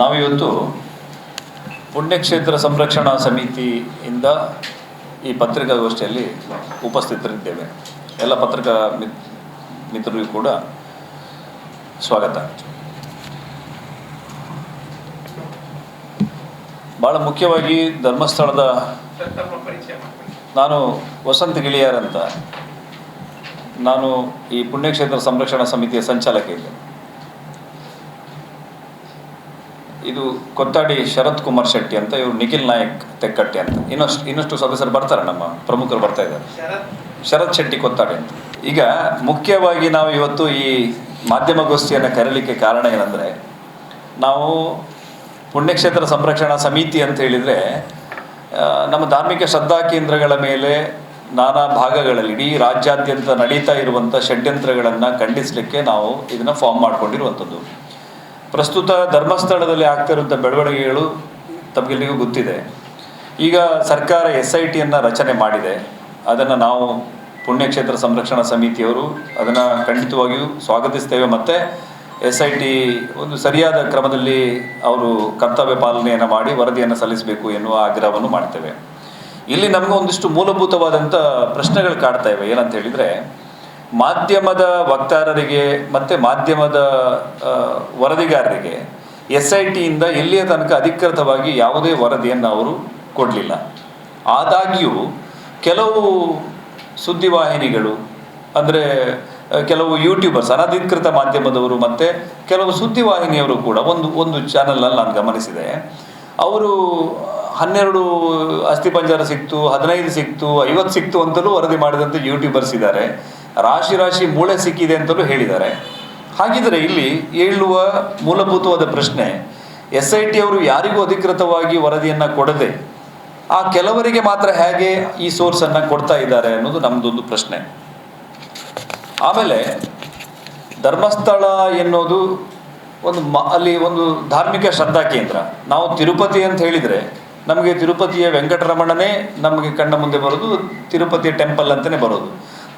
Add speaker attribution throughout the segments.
Speaker 1: ನಾವಿವತ್ತು ಪುಣ್ಯಕ್ಷೇತ್ರ ಸಂರಕ್ಷಣಾ ಸಮಿತಿಯಿಂದ ಈ ಪತ್ರಿಕಾಗೋಷ್ಠಿಯಲ್ಲಿ ಉಪಸ್ಥಿತರಿದ್ದೇವೆ. ಎಲ್ಲ ಪತ್ರಿಕಾ ಮಿತ್, ಮಿತ್ರರಿಗೂ ಕೂಡ ಸ್ವಾಗತ. ಭಾಳ ಮುಖ್ಯವಾಗಿ ಧರ್ಮಸ್ಥಳದ ನಾನು ವಸಂತ ಗಿಳಿಯಾರ್ ಅಂತ. ನಾನು ಈ ಪುಣ್ಯಕ್ಷೇತ್ರ ಸಂರಕ್ಷಣಾ ಸಮಿತಿಯ ಸಂಚಾಲಕ ಇದ್ದೇನೆ. ಇದು ಕೊತ್ತಾಡಿ ಶರತ್ ಕುಮಾರ್ ಶೆಟ್ಟಿ ಅಂತ, ಇವರು ನಿಖಿಲ್ ನಾಯಕ್ ತೆಕ್ಕಟ್ಟಿ ಅಂತ. ಇನ್ನಷ್ಟು ಇನ್ನಷ್ಟು ಸದಸ್ಯರು ಬರ್ತಾರೆ, ನಮ್ಮ ಪ್ರಮುಖರು ಬರ್ತಾ ಇದ್ದಾರೆ. ಶರತ್ ಶೆಟ್ಟಿ ಕೊತ್ತಾಡಿ ಅಂತ. ಈಗ ಮುಖ್ಯವಾಗಿ ನಾವು ಇವತ್ತು ಈ ಮಾಧ್ಯಮಗೋಷ್ಠಿಯನ್ನು ಕರೀಲಿಕ್ಕೆ ಕಾರಣ ಏನಂದರೆ, ನಾವು ಪುಣ್ಯಕ್ಷೇತ್ರ ಸಂರಕ್ಷಣಾ ಸಮಿತಿ ಅಂತ ಹೇಳಿದರೆ ನಮ್ಮ ಧಾರ್ಮಿಕ ಶ್ರದ್ಧಾ ಕೇಂದ್ರಗಳ ಮೇಲೆ ನಾನಾ ಭಾಗಗಳಲ್ಲಿ, ಇಡೀ ರಾಜ್ಯಾದ್ಯಂತ ನಡೀತಾ ಇರುವಂಥ ಷಡ್ಯಂತ್ರಗಳನ್ನು ಖಂಡಿಸಲಿಕ್ಕೆ ನಾವು ಇದನ್ನು ಫಾರ್ಮ್ ಮಾಡ್ಕೊಂಡಿರುವಂಥದ್ದು. ಪ್ರಸ್ತುತ ಧರ್ಮಸ್ಥಳದಲ್ಲಿ ಆಗ್ತಿರುವಂಥ ಬೆಳವಣಿಗೆಗಳು ತಮಗೆಲ್ಲಿಗೂ ಗೊತ್ತಿದೆ. ಈಗ ಸರ್ಕಾರ ಎಸ್ ಐ ಟಿಯನ್ನು ರಚನೆ ಮಾಡಿದೆ. ಅದನ್ನು ನಾವು ಪುಣ್ಯಕ್ಷೇತ್ರ ಸಂರಕ್ಷಣಾ ಸಮಿತಿಯವರು ಅದನ್ನು ಖಂಡಿತವಾಗಿಯೂ ಸ್ವಾಗತಿಸ್ತೇವೆ. ಮತ್ತು ಎಸ್ ಐ ಟಿ ಒಂದು ಸರಿಯಾದ ಕ್ರಮದಲ್ಲಿ ಅವರು ಕರ್ತವ್ಯ ಪಾಲನೆಯನ್ನು ಮಾಡಿ ವರದಿಯನ್ನು ಸಲ್ಲಿಸಬೇಕು ಎನ್ನುವ ಆಗ್ರಹವನ್ನು ಮಾಡ್ತೇವೆ. ಇಲ್ಲಿ ನಮಗೆ ಒಂದಿಷ್ಟು ಮೂಲಭೂತವಾದಂಥ ಪ್ರಶ್ನೆಗಳು ಕಾಡ್ತಾ ಇವೆ. ಏನಂತ ಹೇಳಿದರೆ ಮಾಧ್ಯಮದ ವಕ್ತಾರರಿಗೆ ಮತ್ತು ಮಾಧ್ಯಮದ ವರದಿಗಾರರಿಗೆ ಎಸ್ ಐ ಟಿಯಿಂದ ಎಲ್ಲಿಯ ತನಕ ಅಧಿಕೃತವಾಗಿ ಯಾವುದೇ ವರದಿಯನ್ನು ಅವರು ಕೊಡಲಿಲ್ಲ. ಆದಾಗ್ಯೂ ಕೆಲವು ಸುದ್ದಿವಾಹಿನಿಗಳು, ಅಂದರೆ ಕೆಲವು ಯೂಟ್ಯೂಬರ್ಸ್, ಅನಧಿಕೃತ ಮಾಧ್ಯಮದವರು ಮತ್ತು ಕೆಲವು ಸುದ್ದಿವಾಹಿನಿಯವರು ಕೂಡ ಒಂದು ಒಂದು ಚಾನಲ್ನಲ್ಲಿ ನಾನು ಗಮನಿಸಿದೆ. ಅವರು ಹನ್ನೆರಡು ಅಸ್ಥಿಪಂಜರ ಸಿಕ್ತು, ಹದಿನೈದು ಸಿಕ್ತು, ಐವತ್ತು ಸಿಕ್ತು ಅಂತಲೂ ವರದಿ ಮಾಡಿದಂಥ ಯೂಟ್ಯೂಬರ್ಸ್ ಇದ್ದಾರೆ. ರಾಶಿ ರಾಶಿ ಮೂಳೆ ಸಿಕ್ಕಿದೆ ಅಂತಲೂ ಹೇಳಿದ್ದಾರೆ. ಹಾಗಿದ್ರೆ ಇಲ್ಲಿ ಹೇಳುವ ಮೂಲಭೂತವಾದ ಪ್ರಶ್ನೆ, ಎಸ್ ಐ ಟಿ ಅವರು ಯಾರಿಗೂ ಅಧಿಕೃತವಾಗಿ ವರದಿಯನ್ನು ಕೊಡದೆ, ಆ ಕೆಲವರಿಗೆ ಮಾತ್ರ ಹೇಗೆ ಈ ಸೋರ್ಸನ್ನು ಕೊಡ್ತಾ ಇದ್ದಾರೆ ಅನ್ನೋದು ನಮ್ಮದೊಂದು ಪ್ರಶ್ನೆ. ಆಮೇಲೆ ಧರ್ಮಸ್ಥಳ ಎನ್ನುವುದು ಒಂದು ಮ, ಅಲ್ಲಿ ಒಂದು ಧಾರ್ಮಿಕ ಶ್ರದ್ಧಾ ಕೇಂದ್ರ. ನಾವು ತಿರುಪತಿ ಅಂತ ಹೇಳಿದರೆ ನಮಗೆ ತಿರುಪತಿಯ ವೆಂಕಟರಮಣನೇ ನಮಗೆ ಕಣ್ಣ ಮುಂದೆ ಬರೋದು, ತಿರುಪತಿಯ ಟೆಂಪಲ್ ಅಂತಲೇ ಬರೋದು.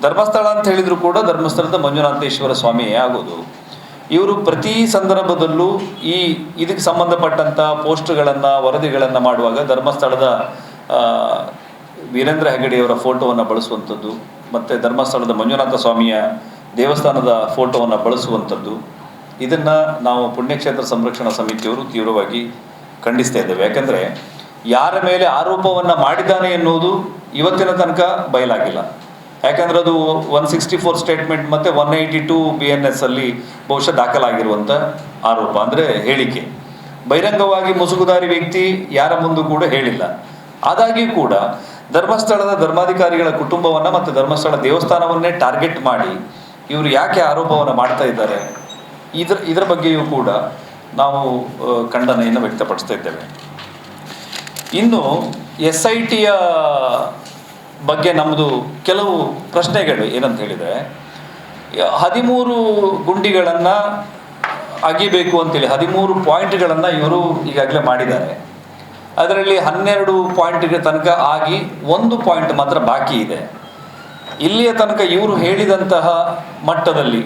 Speaker 1: ಧರ್ಮಸ್ಥಳ ಅಂತ ಹೇಳಿದ್ರು ಕೂಡ ಧರ್ಮಸ್ಥಳದ ಮಂಜುನಾಥೇಶ್ವರ ಸ್ವಾಮಿಯೇ ಆಗೋದು. ಇವರು ಪ್ರತಿ ಸಂದರ್ಭದಲ್ಲೂ ಈ ಇದಕ್ಕೆ ಸಂಬಂಧಪಟ್ಟಂಥ ಪೋಸ್ಟ್ಗಳನ್ನು, ವರದಿಗಳನ್ನು ಮಾಡುವಾಗ ಧರ್ಮಸ್ಥಳದ ವೀರೇಂದ್ರ ಹೆಗಡೆಯವರ ಫೋಟೋವನ್ನು ಬಳಸುವಂಥದ್ದು, ಮತ್ತು ಧರ್ಮಸ್ಥಳದ ಮಂಜುನಾಥ ಸ್ವಾಮಿಯ ದೇವಸ್ಥಾನದ ಫೋಟೋವನ್ನು ಬಳಸುವಂಥದ್ದು. ಇದನ್ನು ನಾವು ಪುಣ್ಯಕ್ಷೇತ್ರ ಸಂರಕ್ಷಣಾ ಸಮಿತಿಯವರು ತೀವ್ರವಾಗಿ ಖಂಡಿಸ್ತಾ ಇದ್ದೇವೆ. ಯಾಕಂದರೆ ಯಾರ ಮೇಲೆ ಆರೋಪವನ್ನು ಮಾಡಿದ್ದಾನೆ ಎನ್ನುವುದು ಇವತ್ತಿನ ತನಕ ಬಯಲಾಗಿಲ್ಲ. ಯಾಕಂದ್ರೆ ಅದು ಒನ್ ಸಿಕ್ಸ್ಟಿ ಫೋರ್ ಸ್ಟೇಟ್ಮೆಂಟ್ ಮತ್ತು one eighty two B N S ಅಲ್ಲಿ ಬಹುಶಃ ದಾಖಲಾಗಿರುವಂಥ ಆರೋಪ, ಅಂದರೆ ಹೇಳಿಕೆ. ಬಹಿರಂಗವಾಗಿ ಮುಸುಗುದಾರಿ ವ್ಯಕ್ತಿ ಯಾರ ಮುಂದೂ ಕೂಡ ಹೇಳಿಲ್ಲ. ಆದಾಗ್ಯೂ ಕೂಡ ಧರ್ಮಸ್ಥಳದ ಧರ್ಮಾಧಿಕಾರಿಗಳ ಕುಟುಂಬವನ್ನು ಮತ್ತು ಧರ್ಮಸ್ಥಳ ದೇವಸ್ಥಾನವನ್ನೇ ಟಾರ್ಗೆಟ್ ಮಾಡಿ ಇವರು ಯಾಕೆ ಆರೋಪವನ್ನು ಮಾಡ್ತಾ ಇದ್ದಾರೆ, ಇದ್ರ, ಇದರ ಬಗ್ಗೆಯೂ ಕೂಡ ನಾವು ಖಂಡನೆಯನ್ನು ವ್ಯಕ್ತಪಡಿಸ್ತಾ ಇದ್ದೇವೆ. ಇನ್ನು ಎಸ್ ಐ ಟಿಯ ಬಗ್ಗೆ ನಮ್ಮದು ಕೆಲವು ಪ್ರಶ್ನೆಗಳು ಏನಂತ ಹೇಳಿದರೆ, ಹದಿಮೂರು ಗುಂಡಿಗಳನ್ನು ಅಗಿಬೇಕು ಅಂತೇಳಿ, ಹದಿಮೂರು ಪಾಯಿಂಟ್ಗಳನ್ನು ಇವರು ಈಗಾಗಲೇ ಮಾಡಿದ್ದಾರೆ. ಅದರಲ್ಲಿ ಹನ್ನೆರಡು ಪಾಯಿಂಟ್ಗೆ ತನಕ ಆಗಿ ಒಂದು ಪಾಯಿಂಟ್ ಮಾತ್ರ ಬಾಕಿ ಇದೆ. ಇಲ್ಲಿಯ ತನಕ ಇವರು ಹೇಳಿದಂತಹ ಮಟ್ಟದಲ್ಲಿ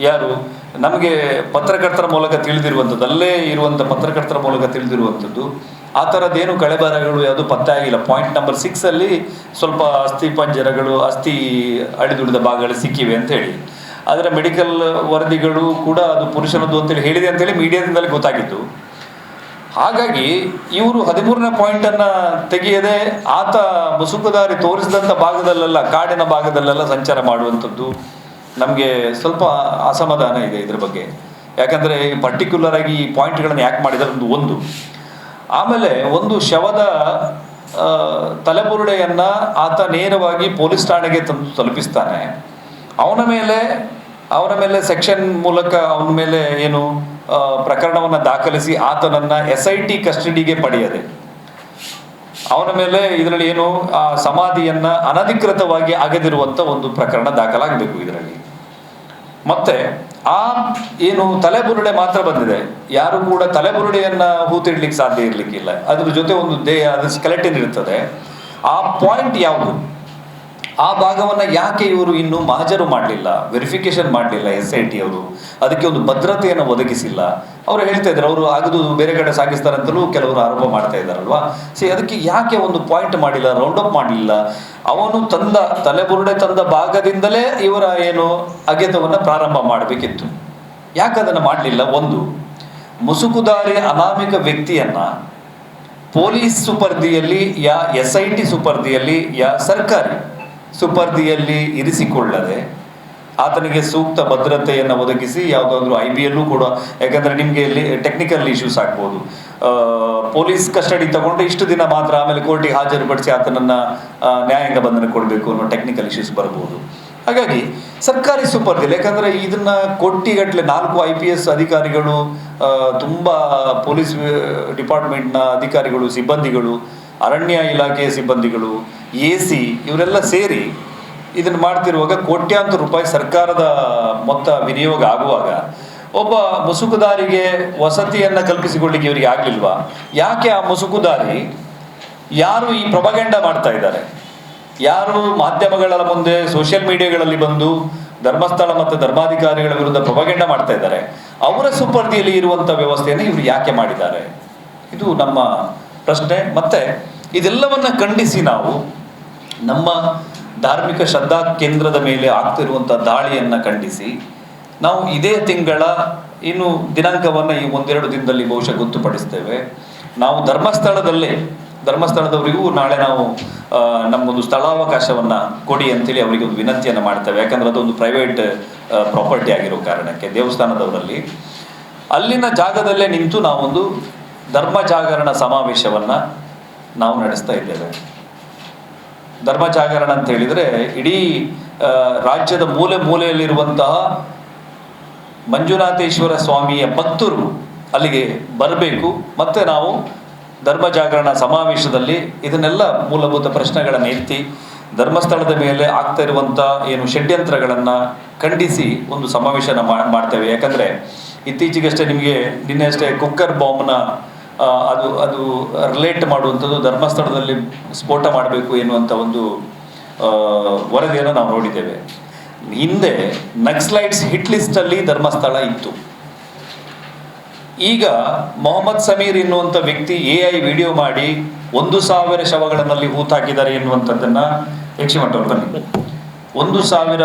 Speaker 1: ಯಾರು? ನಮಗೆ ಪತ್ರಕರ್ತರ ಮೂಲಕ ತಿಳಿದಿರುವಂಥದ್ದು, ಅಲ್ಲೇ ಇರುವಂಥ ಪತ್ರಕರ್ತರ ಮೂಲಕ ತಿಳಿದಿರುವಂಥದ್ದು ಆ ಥರದ್ದೇನು ಕಳೆಬರಗಳು ಯಾವುದು ಪತ್ತೆ ಆಗಿಲ್ಲ. ಪಾಯಿಂಟ್ ನಂಬರ್ ಸಿಕ್ಸಲ್ಲಿ ಸ್ವಲ್ಪ ಅಸ್ಥಿ ಪಂಜರಗಳು, ಅಸ್ಥಿ ಅಳಿದುಳಿದ ಭಾಗಗಳು ಸಿಕ್ಕಿವೆ ಅಂತ ಹೇಳಿ. ಆದರೆ ಮೆಡಿಕಲ್ ವರದಿಗಳು ಕೂಡ ಅದು ಪುರುಷನದ್ದು ಅಂತೇಳಿ ಹೇಳಿದೆ ಅಂತೇಳಿ ಮೀಡಿಯಾದಿಂದಲೇ ಗೊತ್ತಾಗಿತ್ತು ಹಾಗಾಗಿ ಇವರು ಹದಿಮೂರನೇ ಪಾಯಿಂಟನ್ನು ತೆಗೆಯದೆ ಆತ ಮುಸುಕುದಾರಿ ತೋರಿಸಿದಂಥ ಭಾಗದಲ್ಲೆಲ್ಲ, ಕಾಡಿನ ಭಾಗದಲ್ಲೆಲ್ಲ ಸಂಚಾರ ಮಾಡುವಂಥದ್ದು ನಮಗೆ ಸ್ವಲ್ಪ ಅಸಮಾಧಾನ ಇದೆ ಇದ್ರ ಬಗ್ಗೆ. ಯಾಕಂದರೆ ಪರ್ಟಿಕ್ಯುಲರ್ ಆಗಿ ಈ ಪಾಯಿಂಟ್ಗಳನ್ನು ಯಾಕೆ ಮಾಡಿದ್ರೆ ಒಂದು ಒಂದು. ಆಮೇಲೆ ಒಂದು ಶವದ ತಲೆಬುರುಡೆಯನ್ನ ಆತ ನೇರವಾಗಿ ಪೊಲೀಸ್ ಠಾಣೆಗೆ ತಂದು ತಲುಪಿಸ್ತಾನೆ. ಅವನ ಮೇಲೆ ಅವನ ಮೇಲೆ ಸೆಕ್ಷನ್ ಮೂಲಕ ಅವನ ಮೇಲೆ ಏನು ಪ್ರಕರಣವನ್ನು ದಾಖಲಿಸಿ ಆತನನ್ನ ಎಸ್ ಐ ಟಿ ಕಸ್ಟಡಿಗೆ ಪಡೆಯದೆ. ಅವನ ಮೇಲೆ ಇದರಲ್ಲಿ ಏನು, ಆ ಸಮಾಧಿಯನ್ನ ಅನಧಿಕೃತವಾಗಿ ಆಗದಿರುವಂತ ಒಂದು ಪ್ರಕರಣ ದಾಖಲಾಗಬೇಕು ಇದರಲ್ಲಿ. ಮತ್ತೆ ಆ ಏನು ತಲೆಬುರುಡೆ ಮಾತ್ರ ಬಂದಿದೆ. ಯಾರು ಕೂಡ ತಲೆಬುರುಡೆಯನ್ನ ಹೂತಿಡ್ಲಿಕ್ಕೆ ಸಾಧ್ಯ ಇರ್ಲಿಕ್ಕಿಲ್ಲ. ಅದ್ರ ಜೊತೆ ಒಂದು ದೇಹ ಅದು ಸ್ಕೆಲೆಟಿನ್ ಇರ್ತದೆ. ಆ ಪಾಯಿಂಟ್ ಯಾವುದು? ಆ ಭಾಗವನ್ನು ಯಾಕೆ ಇವರು ಇನ್ನೂ ಮಹಜರು ಮಾಡಲಿಲ್ಲ ವೆರಿಫಿಕೇಶನ್ ಮಾಡಲಿಲ್ಲ ಎಸ್ ಐ ಟಿ ಅವರು? ಅದಕ್ಕೆ ಒಂದು ಭದ್ರತೆಯನ್ನು ಒದಗಿಸಿಲ್ಲ. ಅವರು ಹೇಳ್ತಾ ಇದ್ದಾರೆ, ಅವರು ಆಗದು ಬೇರೆ ಕಡೆ ಸಾಗಿಸ್ತಾರಂತಲೂ ಕೆಲವರು ಆರೋಪ ಮಾಡ್ತಾ ಇದ್ದಾರಲ್ವಾ? ಸಿ ಅದಕ್ಕೆ ಯಾಕೆ ಒಂದು ಪಾಯಿಂಟ್ ಮಾಡಿಲ್ಲ ರೌಂಡ್ ಅಪ್ ಮಾಡಲಿಲ್ಲ? ಅವನು ತಂದ, ತಲೆಬುರುಡೆ ತಂದ ಭಾಗದಿಂದಲೇ ಇವರ ಏನು ಅಗೆತವನ್ನು ಪ್ರಾರಂಭ ಮಾಡಬೇಕಿತ್ತು. ಯಾಕೆ ಅದನ್ನು ಮಾಡಲಿಲ್ಲ? ಒಂದು ಮುಸುಕುದಾರಿ ಅನಾಮಿಕ ವ್ಯಕ್ತಿಯನ್ನ ಪೊಲೀಸ್ ಸುಪರ್ದಿಯಲ್ಲಿ ಯಾ ಎಸ್ ಐ ಟಿ ಸುಪರ್ದಿಯಲ್ಲಿ ಯಾ ಸರ್ಕಾರಿ ಸುಪರ್ದಿಯಲ್ಲಿ ಇರಿಸಿಕೊಳ್ಳದೆ ಆತನಿಗೆ ಸೂಕ್ತ ಭದ್ರತೆಯನ್ನು ಒದಗಿಸಿ ಯಾವುದಾದ್ರೂ ಐ ಬಿ ಎಲ್ಲೂ ಕೂಡ, ಯಾಕಂದರೆ ನಿಮಗೆ ಇಲ್ಲಿ ಟೆಕ್ನಿಕಲ್ ಇಶ್ಯೂಸ್ ಆಗ್ಬೋದು. ಪೊಲೀಸ್ ಕಸ್ಟಡಿ ತಗೊಂಡು ಇಷ್ಟು ದಿನ ಮಾತ್ರ ಆಮೇಲೆ ಕೋರ್ಟಿಗೆ ಹಾಜರುಪಡಿಸಿ ಆತನನ್ನು ನ್ಯಾಯಾಂಗ ಬಂಧನ ಕೊಡಬೇಕು ಅನ್ನೋ ಟೆಕ್ನಿಕಲ್ ಇಶ್ಯೂಸ್ ಬರ್ಬೋದು. ಹಾಗಾಗಿ ಸರ್ಕಾರಿ ಸುಪರ್ದಿಲ್ಲ ಯಾಕಂದರೆ ಇದನ್ನು ಕೊಟ್ಟಿಗಟ್ಟಲೆ ನಾಲ್ಕು ಐ ಪಿ ಎಸ್ ಅಧಿಕಾರಿಗಳು ತುಂಬ ಪೊಲೀಸ್ ಡಿಪಾರ್ಟ್ಮೆಂಟ್ನ ಅಧಿಕಾರಿಗಳು, ಸಿಬ್ಬಂದಿಗಳು ಅರಣ್ಯ ಇಲಾಖೆಯ ಸಿಬ್ಬಂದಿಗಳು, ಎ ಸಿ ಇವರೆಲ್ಲ ಸೇರಿ ಇದನ್ನು ಮಾಡ್ತಿರುವಾಗ ಕೋಟ್ಯಾಂತರ ರೂಪಾಯಿ ಸರ್ಕಾರದ ಮೊತ್ತ ವಿನಿಯೋಗ ಆಗುವಾಗ ಒಬ್ಬ ಮುಸುಕುದಾರಿಗೆ ವಸತಿಯನ್ನು ಕಲ್ಪಿಸಿಕೊಳ್ಳಿಕ್ಕೆ ಇವರಿಗೆ ಆಗಲಿಲ್ವಾ? ಯಾಕೆ ಆ ಮುಸುಕುದಾರಿ? ಯಾರು ಈ ಪ್ರಭಗಂಡ ಮಾಡ್ತಾ ಇದ್ದಾರೆ? ಯಾರು ಮಾಧ್ಯಮಗಳ ಮುಂದೆ ಸೋಷಿಯಲ್ ಮೀಡಿಯಾಗಳಲ್ಲಿ ಬಂದು ಧರ್ಮಸ್ಥಳ ಮತ್ತು ಧರ್ಮಾಧಿಕಾರಿಗಳ ವಿರುದ್ಧ ಪ್ರಭಗಂಡ ಮಾಡ್ತಾ ಇದ್ದಾರೆ? ಅವರ ಸುಪರ್ದಿಯಲ್ಲಿ ಇರುವಂಥ ವ್ಯವಸ್ಥೆಯನ್ನು ಇವರು ಯಾಕೆ ಮಾಡಿದ್ದಾರೆ? ಇದು ನಮ್ಮ ಪ್ರಶ್ನೆ. ಮತ್ತೆ ಇದೆಲ್ಲವನ್ನ ಖಂಡಿಸಿ ನಾವು ನಮ್ಮ ಧಾರ್ಮಿಕ ಶ್ರದ್ಧಾ ಕೇಂದ್ರದ ಮೇಲೆ ಆಗ್ತಿರುವಂಥ ದಾಳಿಯನ್ನ ಖಂಡಿಸಿ ನಾವು ಇದೇ ತಿಂಗಳ ಇನ್ನು ದಿನಾಂಕವನ್ನು ಈ ಒಂದೆರಡು ದಿನದಲ್ಲಿ ಬಹುಶಃ ಗೊತ್ತುಪಡಿಸ್ತೇವೆ. ನಾವು ಧರ್ಮಸ್ಥಳದಲ್ಲೇ, ಧರ್ಮಸ್ಥಳದವರಿಗೂ ನಾಳೆ ನಾವು ಸ್ಥಳಾವಕಾಶವನ್ನ ಸ್ಥಳಾವಕಾಶವನ್ನು ಕೊಡಿ ಅಂತೇಳಿ ಅವರಿಗೆ ಒಂದು ವಿನಂತಿಯನ್ನು ಮಾಡ್ತೇವೆ. ಯಾಕಂದ್ರೆ ಅದೊಂದು ಪ್ರೈವೇಟ್ ಪ್ರಾಪರ್ಟಿ ಆಗಿರೋ ಕಾರಣಕ್ಕೆ ದೇವಸ್ಥಾನದವರಲ್ಲಿ. ಅಲ್ಲಿನ ಜಾಗದಲ್ಲೇ ನಿಂತು ನಾವೊಂದು ಧರ್ಮ ಜಾಗರಣ ಸಮಾವೇಶವನ್ನು ನಾವು ನಡೆಸ್ತಾ ಇದ್ದೇವೆ. ಧರ್ಮ ಜಾಗರಣ ಅಂತ ಹೇಳಿದರೆ ಇಡೀ ರಾಜ್ಯದ ಮೂಲೆ ಮೂಲೆಯಲ್ಲಿರುವಂತಹ ಮಂಜುನಾಥೇಶ್ವರ ಸ್ವಾಮಿಯ ಭಕ್ತರು ಅಲ್ಲಿಗೆ ಬರಬೇಕು. ಮತ್ತೆ ನಾವು ಧರ್ಮ ಜಾಗರಣ ಸಮಾವೇಶದಲ್ಲಿ ಇದನ್ನೆಲ್ಲ ಮೂಲಭೂತ ಪ್ರಶ್ನೆಗಳನ್ನು ಎತ್ತಿ, ಧರ್ಮಸ್ಥಳದ ಮೇಲೆ ಆಗ್ತಾ ಇರುವಂಥ ಏನು ಷಡ್ಯಂತ್ರಗಳನ್ನು ಖಂಡಿಸಿ ಒಂದು ಸಮಾವೇಶನ ಮಾಡ್ತೇವೆ. ಯಾಕಂದರೆ ಇತ್ತೀಚೆಗಷ್ಟೇ ನಿಮಗೆ ನಿನ್ನೆ ಅಷ್ಟೇ ಕುಕ್ಕರ್ ಬಾಂಬ್ನ ಅದು ಅದು ರಿಲೇಟ್ ಮಾಡುವಂಥದ್ದು ಧರ್ಮಸ್ಥಳದಲ್ಲಿ ಸ್ಫೋಟ ಮಾಡಬೇಕು ಎನ್ನುವಂಥ ಒಂದು ವರದಿಯನ್ನು ನಾವು ನೋಡಿದ್ದೇವೆ. ಹಿಂದೆ ನಕ್ಸ್ಲೈಟ್ಸ್ ಹಿಟ್ ಲಿಸ್ಟಲ್ಲಿ ಧರ್ಮಸ್ಥಳ ಇತ್ತು. ಈಗ ಮೊಹಮ್ಮದ್ ಸಮೀರ್ ಎನ್ನುವಂಥ ವ್ಯಕ್ತಿ ಎ ಐ ವಿಡಿಯೋ ಮಾಡಿ ಒಂದು ಸಾವಿರ ಶವಗಳಲ್ಲಿ ಹೂತಾಕಿದ್ದಾರೆ ಎನ್ನುವಂಥದ್ದನ್ನ ಯಕ್ಷಮಠವ್ರು ಬನ್ನಿ ಒಂದು ಸಾವಿರ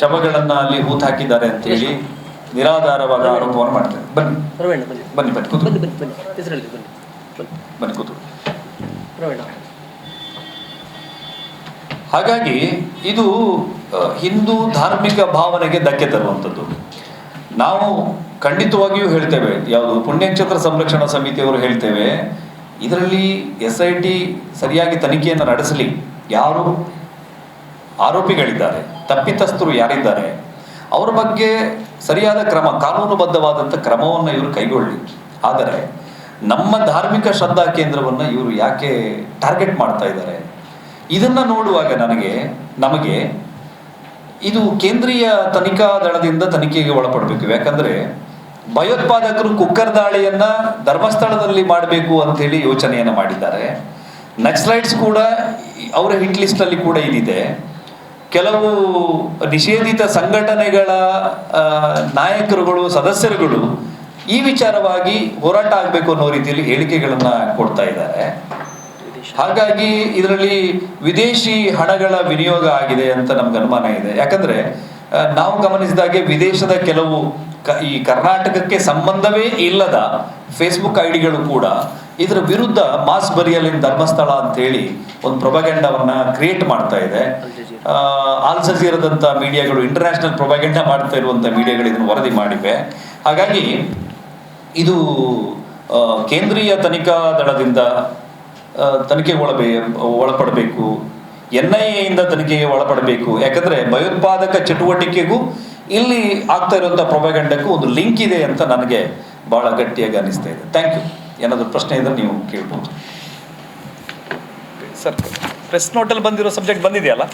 Speaker 1: ಶವಗಳನ್ನ ಅಲ್ಲಿ ಹೂತಾಕಿದ್ದಾರೆ ಅಂತೇಳಿ ನಿರಾಧಾರವಾದ ಆರೋಪವನ್ನು ಮಾಡ್ತಾರೆ ಬನ್ನಿ.
Speaker 2: ಪ್ರವೀಣ ಬನ್ನಿ.
Speaker 1: ಬನ್ನಿ ಬನ್ನಿ ಕೂತು
Speaker 2: ಬನ್ನಿ ಬನ್ನಿ ಬನ್ನಿ. ಹೆಸರಲ್ಲಿ ಬನ್ನಿ. ಬನ್ನಿ.
Speaker 1: ಬನ್ನಿ ಕೂತು
Speaker 2: ಪ್ರವೀಣ
Speaker 1: ಹಾಗಾಗಿ ಇದು ಹಿಂದೂ ಧಾರ್ಮಿಕ ಭಾವನೆಗೆ ಧಕ್ಕೆ ತರುವಂಥದ್ದು. ನಾವು ಖಂಡಿತವಾಗಿಯೂ ಹೇಳ್ತೇವೆ ಯಾವುದು ಪುಣ್ಯಕ್ಷೇತ್ರ ಸಂರಕ್ಷಣಾ ಸಮಿತಿಯವರು ಹೇಳ್ತೇವೆ ಇದರಲ್ಲಿ ಎಸ್ ಐ ಟಿ ಸರಿಯಾಗಿ ತನಿಖೆಯನ್ನು ನಡೆಸಲಿ. ಯಾರು? ಆರೋಪಿಗಳಿದ್ದಾರೆ. ತಪ್ಪಿತಸ್ಥರು ಯಾರಿದ್ದಾರೆ? ಅವರ ಬಗ್ಗೆ ಸರಿಯಾದ ಕ್ರಮ ಕಾನೂನುಬದ್ಧವಾದಂಥ ಕ್ರಮವನ್ನು ಇವರು ಕೈಗೊಳ್ಳಿ. ಆದರೆ ನಮ್ಮ ಧಾರ್ಮಿಕ ಶ್ರದ್ಧಾ ಕೇಂದ್ರವನ್ನು ಇವರು ಯಾಕೆ ಟಾರ್ಗೆಟ್ ಮಾಡ್ತಾ ಇದ್ದಾರೆ? ಇದನ್ನು ನೋಡುವಾಗ ನನಗೆ, ನಮಗೆ ಇದು ಕೇಂದ್ರೀಯ ತನಿಖಾ ದಳದಿಂದ ತನಿಖೆಗೆ ಒಳಪಡಬೇಕು. ಯಾಕಂದ್ರೆ ಭಯೋತ್ಪಾದಕರು ಕುಕ್ಕರ್ ದಾಳಿಯನ್ನ ಧರ್ಮಸ್ಥಳದಲ್ಲಿ ಮಾಡಬೇಕು ಅಂತ ಹೇಳಿ ಯೋಚನೆಯನ್ನು ಮಾಡಿದ್ದಾರೆ. ನಕ್ಸಲೈಟ್ಸ್ ಕೂಡ ಅವರ ಹಿಟ್ ಲಿಸ್ಟ್ ಅಲ್ಲಿ ಕೂಡ ಇದಿದೆ. ಕೆಲವು ನಿಷೇಧಿತ ಸಂಘಟನೆಗಳ ನಾಯಕರುಗಳು, ಸದಸ್ಯರುಗಳು ಈ ವಿಚಾರವಾಗಿ ಹೋರಾಟ ಆಗಬೇಕು ಅನ್ನೋ ರೀತಿಯಲ್ಲಿ ಹೇಳಿಕೆಗಳನ್ನ ಕೊಡ್ತಾ ಇದ್ದಾರೆ. ಹಾಗಾಗಿ ಇದರಲ್ಲಿ ವಿದೇಶಿ ಹಣಗಳ ವಿನಿಯೋಗ ಆಗಿದೆ ಅಂತ ನಮ್ಗೆ ಅನುಮಾನ ಇದೆ. ಯಾಕಂದ್ರೆ ನಾವು ಗಮನಿಸಿದಾಗೆ ವಿದೇಶದ ಕೆಲವು ಈ ಕರ್ನಾಟಕಕ್ಕೆ ಸಂಬಂಧವೇ ಇಲ್ಲದ ಫೇಸ್ಬುಕ್ ಐಡಿಗಳು ಕೂಡ ಇದರ ವಿರುದ್ಧ ಮಾಸ್ ಬರಿಯಲಿನ ಧರ್ಮಸ್ಥಳ ಅಂತ ಹೇಳಿ ಒಂದು ಪ್ರೊಪಗೆಂಡವನ್ನ ಕ್ರಿಯೇಟ್ ಮಾಡ್ತಾ ಇದೆ. ಆಲ್ ಜಜೀರದಂಥ ಮೀಡಿಯಾಗಳು ಇಂಟರ್ನ್ಯಾಷನಲ್ ಪ್ರೊಪಗೆಂಡ ಮಾಡ್ತಾ ಇರುವಂಥ ಮೀಡಿಯಾಗಳು ಇದನ್ನು ವರದಿ ಮಾಡಿವೆ. ಹಾಗಾಗಿ ಇದು ಕೇಂದ್ರೀಯ ತನಿಖಾ ದಳದಿಂದ ತನಿಖೆಗೊಳಬೇ ಒಳಪಡಬೇಕು, ಎನ್ ಐ ಎಯಿಂದ ತನಿಖೆಗೆ ಒಳಪಡಬೇಕು. ಯಾಕಂದ್ರೆ ಭಯೋತ್ಪಾದಕ ಚಟುವಟಿಕೆಗೂ ಇಲ್ಲಿ ಆಗ್ತಾ ಇರುವಂಥ ಪ್ರೊಪಗಂಡಕ್ಕೂ ಒಂದು ಲಿಂಕ್ ಇದೆ ಅಂತ ನನಗೆ ಬಹಳ ಗಟ್ಟಿಯಾಗಿ ಅನಿಸ್ತಾ ಇದೆ. ಥ್ಯಾಂಕ್ ಯು ಏನಾದರೂ ಪ್ರಶ್ನೆ ಇದ್ರೆ ನೀವು ಕೇಳ್ಬೋದು. ಸರ್ ಪ್ರೆಸ್ ನೋಟಲ್ಲಿ ಬಂದಿರೋ ಸಬ್ಜೆಕ್ಟ್ ಬಂದಿದೆಯಲ್ಲ?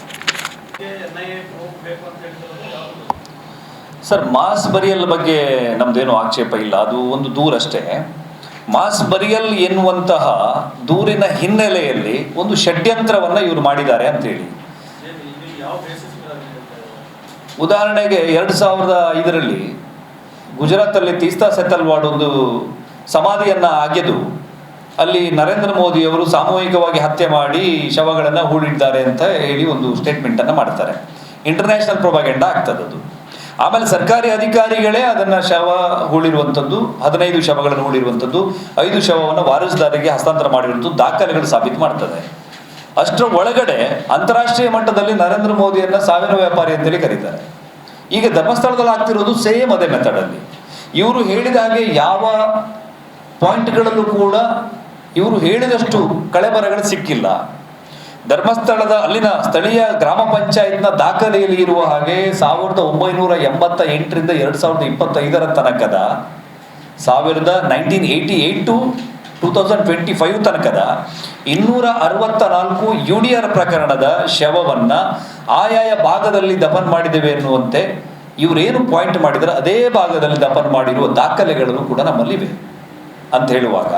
Speaker 1: ಸರ್ ಮಾಸ್ ಬರಿಯಲ್ ಬಗ್ಗೆ ನಮ್ದೇನು ಆಕ್ಷೇಪ ಇಲ್ಲ. ಅದು ಒಂದು ದೂರಷ್ಟೇ ಮಾಸ್ ಬರಿಯಲ್ ಎನ್ನುವಂತಹ ದೂರಿನ ಹಿನ್ನೆಲೆಯಲ್ಲಿ ಒಂದು ಷಡ್ಯಂತ್ರವನ್ನ ಇವರು ಮಾಡಿದ್ದಾರೆ ಅಂತೇಳಿ. ಉದಾಹರಣೆಗೆ ಎರಡು ಸಾವಿರದ ಐದರಲ್ಲಿ ಗುಜರಾತಲ್ಲಿ ತೀಸ್ತಾ ಸೆತಲ್ವಾಡ್ ಒಂದು ಸಮಾಧಿಯನ್ನು ಆಗೆದು ಅಲ್ಲಿ ನರೇಂದ್ರ ಮೋದಿಯವರು ಸಾಮೂಹಿಕವಾಗಿ ಹತ್ಯೆ ಮಾಡಿ ಶವಗಳನ್ನು ಹೂಡಿದ್ದಾರೆ ಅಂತ ಹೇಳಿ ಒಂದು ಸ್ಟೇಟ್ಮೆಂಟನ್ನು ಮಾಡ್ತಾರೆ. ಇಂಟರ್ನ್ಯಾಷನಲ್ ಪ್ರೊಪಾಗೆಂಡ ಆಗ್ತದೆ ಅದು ಆಮೇಲೆ ಸರ್ಕಾರಿ ಅಧಿಕಾರಿಗಳೇ ಅದನ್ನ ಶವ ಹೂಳಿರುವಂಥದ್ದು ಹದಿನೈದು ಶವಗಳನ್ನು ಹೂಳಿರುವಂಥದ್ದು ಐದು ಶವವನ್ನು ವಾರಸುದಾರರಿಗೆ ಹಸ್ತಾಂತರ ಮಾಡಿರುವಂಥದ್ದು ದಾಖಲೆಗಳು ಸಾಬೀತು ಮಾಡ್ತದೆ. ಅಷ್ಟರ ಒಳಗಡೆ ಅಂತಾರಾಷ್ಟ್ರೀಯ ಮಟ್ಟದಲ್ಲಿ ನರೇಂದ್ರ ಮೋದಿಯನ್ನ ಸಾವಿನ ವ್ಯಾಪಾರಿ ಅಂತೇಳಿ ಕರೀತಾರೆ. ಈಗ ಧರ್ಮಸ್ಥಳದಲ್ಲಿ ಆಗ್ತಿರೋದು ಸೇಮ್ ಅದೇ ಮೆಥಡಲ್ಲಿ ಇವರು ಹೇಳಿದ ಹಾಗೆ ಯಾವ ಪಾಯಿಂಟ್ಗಳಲ್ಲೂ ಕೂಡ ಇವರು ಹೇಳಿದಷ್ಟು ಕಳೆಬರಗಳು ಸಿಕ್ಕಿಲ್ಲ. ಧರ್ಮಸ್ಥಳದ ಅಲ್ಲಿನ ಸ್ಥಳೀಯ ಗ್ರಾಮ ಪಂಚಾಯತ್ನ ದಾಖಲೆಯಲ್ಲಿ ಇರುವ ಹಾಗೆ ಸಾವಿರದ ಒಂಬೈನೂರ ಎಂಬತ್ತ ಎಂಟರಿಂದ ಎರಡು ಸಾವಿರದ ಇಪ್ಪತ್ತೈದರ ತನಕದ, ಸಾವಿರದ nineteen eighty eight to two thousand twenty five ತನಕದ ಇನ್ನೂರ ಅರವತ್ತ ನಾಲ್ಕು ಯು ಡಿ ಆರ್ ಪ್ರಕರಣದ ಶವವನ್ನು ಆಯಾಯ ಭಾಗದಲ್ಲಿ ದಫನ್ ಮಾಡಿದ್ದೇವೆ ಎನ್ನುವಂತೆ ಇವರೇನು ಪಾಯಿಂಟ್ ಮಾಡಿದರೆ, ಅದೇ ಭಾಗದಲ್ಲಿ ದಫನ್ ಮಾಡಿರುವ ದಾಖಲೆಗಳನ್ನು ಕೂಡ ನಮ್ಮಲ್ಲಿವೆ. ಅಂತ ಹೇಳುವಾಗ